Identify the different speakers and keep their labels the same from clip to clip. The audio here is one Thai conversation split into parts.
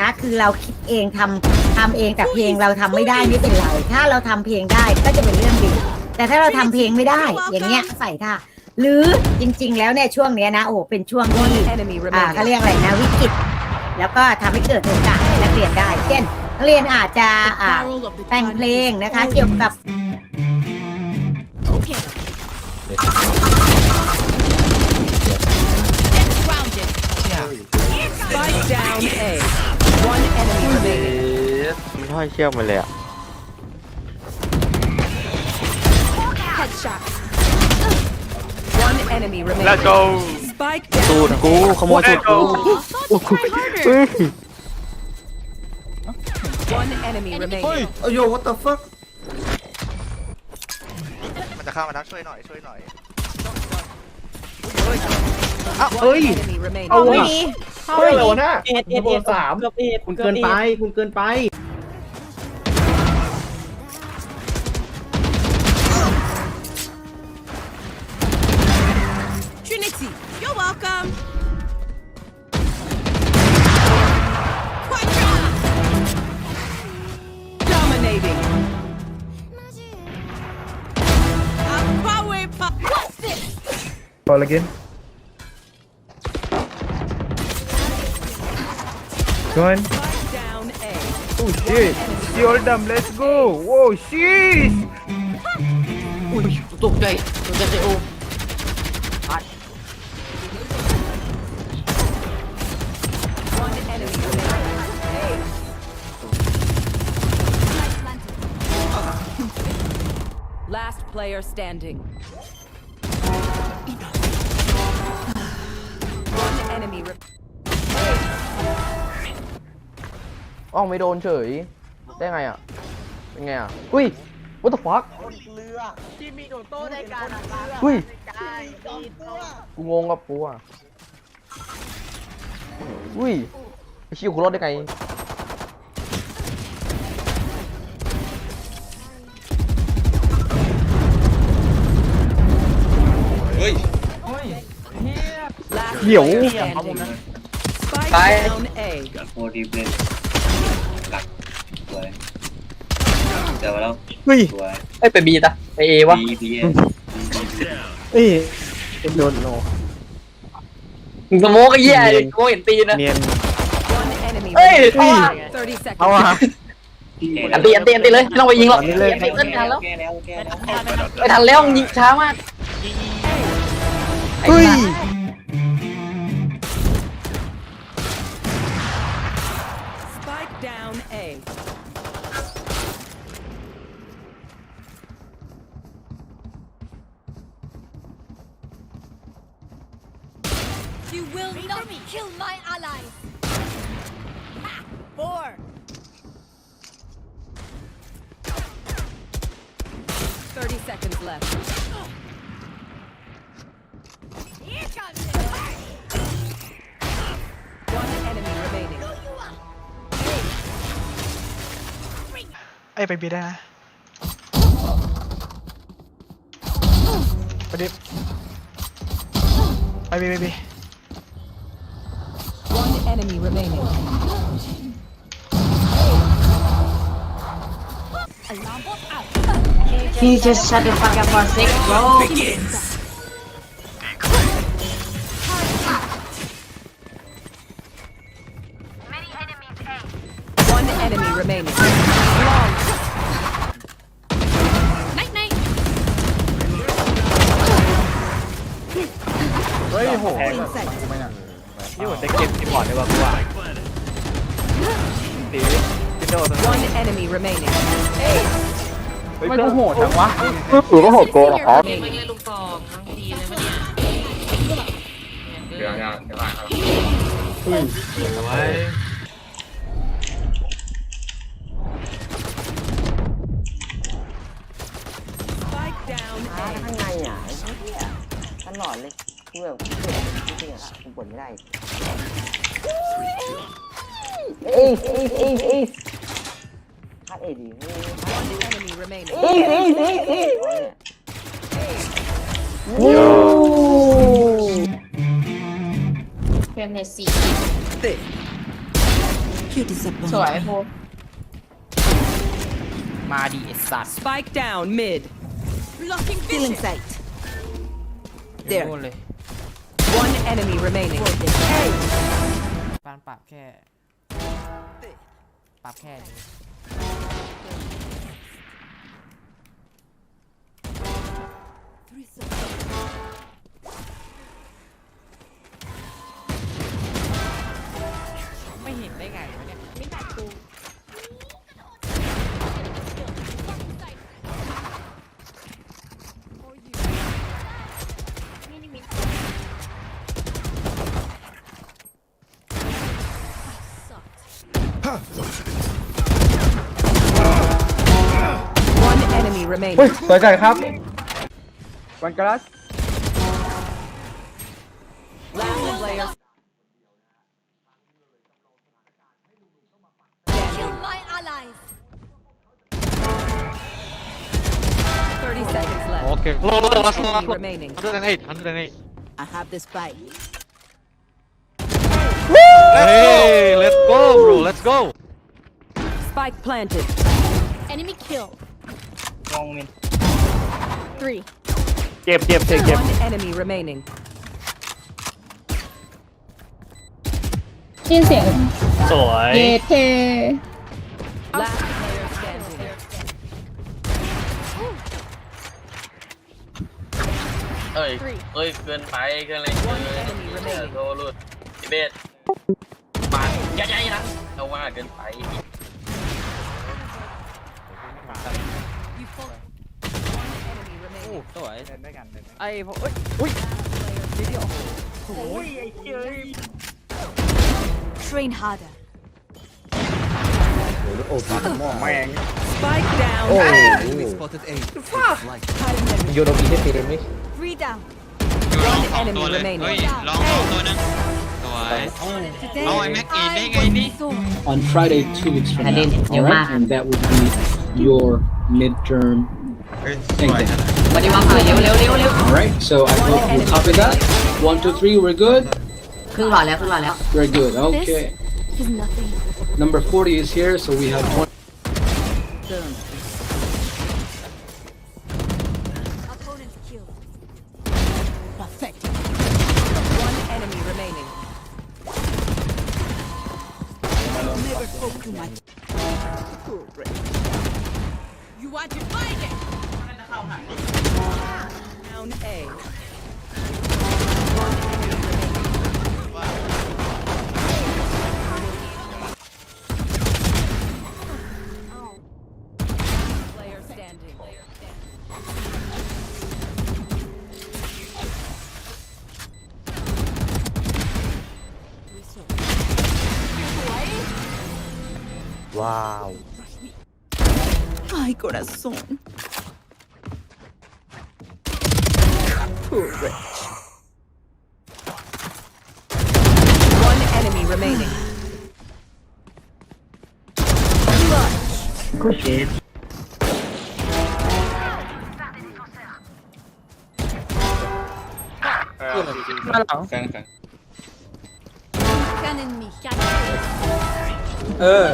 Speaker 1: นะคือเราคิดเองทำทำเองแต่เพลงเราทำไม่ได้ไม่เป็นไรถ้าเราทำเพลงได้ก็จะเป็นเรื่องดี แต่ถ้าเราทำเพลงไม่ได้ อย่างเงี้ยใส่ท่าหรือจริง ๆ แล้วเนี่ยช่วงเนี้ยนะโอ้โหเป็นช่วงที่
Speaker 2: Enemy
Speaker 1: อ่าเขา
Speaker 2: remaining.
Speaker 1: เรียกอะไรนะวิกฤตแล้วก็ทำให้เกิดโอกาสให้นักเรียนได้ เช่นนักเรียนอาจจะอ่าแต่งเพลงนะคะเกี่ยวกับ
Speaker 2: Spike down A. One enemy remaining.
Speaker 3: มันห้อยเชือกมาเลยอะ
Speaker 2: One enemy remaining.
Speaker 4: Let's go
Speaker 2: Spike
Speaker 3: สูต
Speaker 2: down.
Speaker 3: รกูขโมยสูตรกู
Speaker 2: One enemy remaining.
Speaker 5: โอ้ย what the fuck
Speaker 4: มันจะเข้ามาทักช่วยหน่อยช่วยหน่อย
Speaker 2: One enemy remaining.
Speaker 5: เอาไม่มี
Speaker 6: เฮ้ยอะไรวะน่ะ
Speaker 5: เอ็ดเอ็ดเอ็ดสามคุณเกินไป คุณเกินไป
Speaker 2: Trinity, you're welcome. Dominating.
Speaker 6: Ball again. Go on.
Speaker 2: Spike down A.
Speaker 6: Oh shit. See all them. Let's go. Whoa, shit.
Speaker 5: ตกใจตกใจโอ
Speaker 2: One enemy remaining. Last player standing. One enemy
Speaker 5: อ้องไม่โดนเฉย ได้ไงอะ เป็นไงอะ อุ้ย what the fuck ที่มีโดโต้ในการอุ้ยกูงงกับกูอะ อุ้ยไอชิวกูรอดได้ไง
Speaker 2: Last
Speaker 6: เดี๋ยว
Speaker 2: player standing. Spike down A.
Speaker 7: โมดีเลยหลักสวย เจอแล้ว
Speaker 3: เฮ้ย
Speaker 7: สวย
Speaker 5: เอ้ยไปบีตะไปเอวะ
Speaker 7: บีบีเอ
Speaker 3: เอ้ยโดนโน
Speaker 5: มึงสโมกไอ้เหี้ยเลยกูเห็นตีนนะ
Speaker 3: เนียน
Speaker 2: One enemy
Speaker 5: เอ้ย
Speaker 2: remaining.
Speaker 5: เอาอะ
Speaker 2: 30 seconds.
Speaker 3: เอาอะ
Speaker 5: อันตีอันตีอันตีเลยไม่ต้องไปยิงหรอก
Speaker 3: อันนี้เลย
Speaker 5: ไปเล่นทันแล้ว
Speaker 7: แก้แล้วแก้แล้ว
Speaker 5: ไปทันแล้วยิงช้ามาก
Speaker 3: เฮ้ย
Speaker 2: Spike
Speaker 8: You will not kill my allies! Ha! Four!
Speaker 2: 30 seconds left.
Speaker 8: Here comes it!
Speaker 2: One enemy remaining.
Speaker 4: ไอ้ยไปบีได้นะไปดิไปบีไปบี
Speaker 2: One enemy remaining.
Speaker 8: Alarm bot out!
Speaker 5: He just shut the fuck up for a sec bro
Speaker 2: One enemy remaining. Long.
Speaker 8: Night night!
Speaker 6: เฮ้ยโห
Speaker 3: นี่เหมือนจะเก็บคีย์บอร์ดได้ป่ะกูว่าตีวินโดว์
Speaker 2: One enemy remaining.
Speaker 6: ไม่กูโหดจังวะ
Speaker 3: กูก็โหดโกงหรอครับ
Speaker 2: Spike down
Speaker 5: ข้า
Speaker 2: A.
Speaker 5: งในอะไอ้เหี้ยตลอดเลยกูแบบกูเจ็บจริงๆอะ กูบ่นไม่ได้เอ้ยเอ้ยเอ้ยเอ้ยพลาดเอ้ยดิ
Speaker 2: One enemy remaining.
Speaker 5: เอ้ยเอ้ยเอ้ยเอ้ยโอ้
Speaker 2: Kill
Speaker 9: สวยโพ
Speaker 6: มาดิไอสัตว์
Speaker 2: Spike down mid.
Speaker 8: Blocking vision.
Speaker 2: sight.
Speaker 6: เดี๋ยวเลย
Speaker 2: One enemy remaining.
Speaker 6: ปานปรับแค่ปรับแค่นี้ไม่เห็นได้ไงวะเนี่ย
Speaker 2: One enemy remaining.
Speaker 5: เฮ้ยสวยจัดครับ
Speaker 6: วันกรัส
Speaker 2: Last player.
Speaker 8: Kill my allies.
Speaker 2: 30 seconds left.
Speaker 3: โอเคโลโลโลลัส
Speaker 2: Enemy
Speaker 3: ลัส
Speaker 2: remaining.
Speaker 3: ฮันเดอร์เอ็ดฮันเดอร์เอ็ด
Speaker 2: I have this fight.
Speaker 3: เฮ้ย let's go bro let's go
Speaker 2: Spike planted.
Speaker 8: Enemy kill.
Speaker 6: มองมิน
Speaker 8: Three.
Speaker 3: เจ็บเจ็บเจ็บเจ็บ
Speaker 2: One enemy remaining.
Speaker 9: ได้ยินเสียง
Speaker 3: สวย
Speaker 9: เยเท
Speaker 2: Last player standing.
Speaker 7: เอ้ย เอ้ย เกินไป เกินอะไรเกินเลยโดนลุดเบสปาดใหญ่ๆนะเขาว่าเกินไป
Speaker 8: You fall.
Speaker 6: โอ้ สวย เดินด้วยกันเดินไอ้พวกเอ้ยอุ้ยนิดเดียว โอ้ยไอ้เหี้ย
Speaker 8: Train harder.
Speaker 6: แม่ง
Speaker 2: Spike down.
Speaker 5: โยนมีได้เต็มไหม
Speaker 8: Three down.
Speaker 2: One enemy remaining.
Speaker 8: ลองเอาตัวนึงสวยเอาไอ้แม็กกี้ได้ไงนี่
Speaker 10: on Friday, two weeks from now. All right, and that would be your midterm exam.
Speaker 9: วันนี้วางเผยเร็วเร็วเร็วเร็ว
Speaker 10: All right, so I hope you copy that. One, two, three, we're good.
Speaker 9: ครึ่งหลอดแล้วครึ่งหลอดแล้ว
Speaker 10: We're good. Okay.
Speaker 8: Is nothing.
Speaker 10: Number 40 is here, so we have 20.
Speaker 8: Opponent killed.
Speaker 2: One enemy remaining.
Speaker 8: You want to find it?
Speaker 2: Standing.
Speaker 9: Ay corazón
Speaker 2: One enemy remaining.
Speaker 8: Cannon me.
Speaker 5: เออ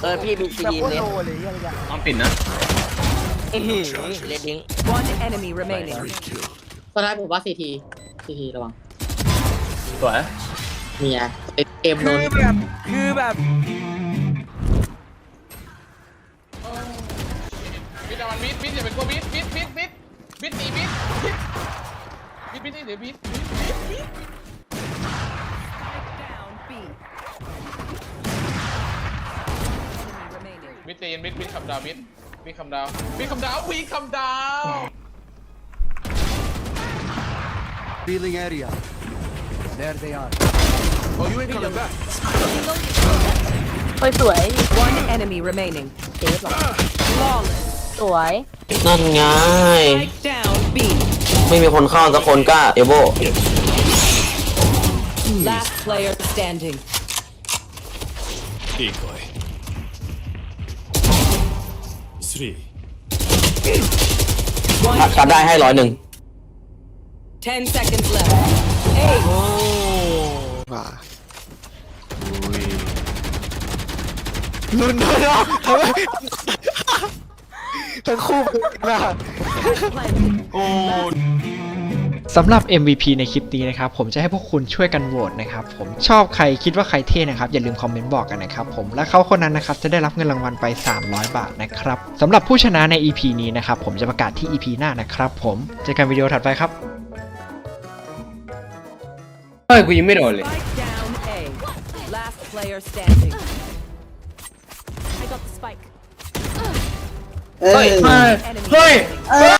Speaker 6: เออพี่มีซีดีเล่น
Speaker 7: ต้องปิดนะ
Speaker 6: เลดดิ้ง
Speaker 2: One enemy remaining.
Speaker 9: ตอนแรกผมว่าซีทีซีทีระวัง
Speaker 7: สวย
Speaker 9: เมียเกมโด
Speaker 6: คื
Speaker 9: น
Speaker 6: อแบบคือแบบ
Speaker 4: บิดมันบิดบิดอย่าเป็นกลัวบิดบิดบิดบิดบิดหนีบิดบิดบิดเดี๋ยวบิด
Speaker 2: Down B. Enemy remaining.
Speaker 4: บิดเจนบิดบิดคำดาวบิด บิดคำดาวบิดคำดาวบิดคำดาว
Speaker 9: เฮ้ยสวย
Speaker 2: One enemy remaining.
Speaker 9: เจ๊หรอ
Speaker 2: Flawless.
Speaker 9: สวย
Speaker 10: นั่นไง
Speaker 2: Spike down B.
Speaker 10: ไม่มีคนเข้าสักคนกล้าเอโบ
Speaker 2: Last player standing.
Speaker 10: three. ถ้ได้ให้ร้อยหนึ่ง
Speaker 2: Ten seconds ว่า
Speaker 3: ลุ้นด้วยนะทำไมทั้งคู่นะ
Speaker 8: โอ้
Speaker 11: สำหรับ MVP ในคลิปนี้นะครับผมจะให้พวกคุณช่วยกันโหวตนะครับผมชอบใครคิดว่าใครเท่นะครับอย่าลืมคอมเมนต์บอกกันนะครับผมและเขาคนนั้นนะครับจะได้รับเงินรางวัลไป 300 บาทนะครับสำหรับผู้ชนะใน EP นี้นะครับผมจะประกาศที่ EP หน้านะครับผมเจอกันวิดีโอถัดไปครับ
Speaker 10: เฮ้ยกูยิงไม่โดนเลย
Speaker 2: Spike down A. Last player standing.
Speaker 9: I got the spike
Speaker 10: เฮ้ย
Speaker 2: Enemy
Speaker 10: เฮ้ย
Speaker 2: remaining.
Speaker 10: เฮ้ย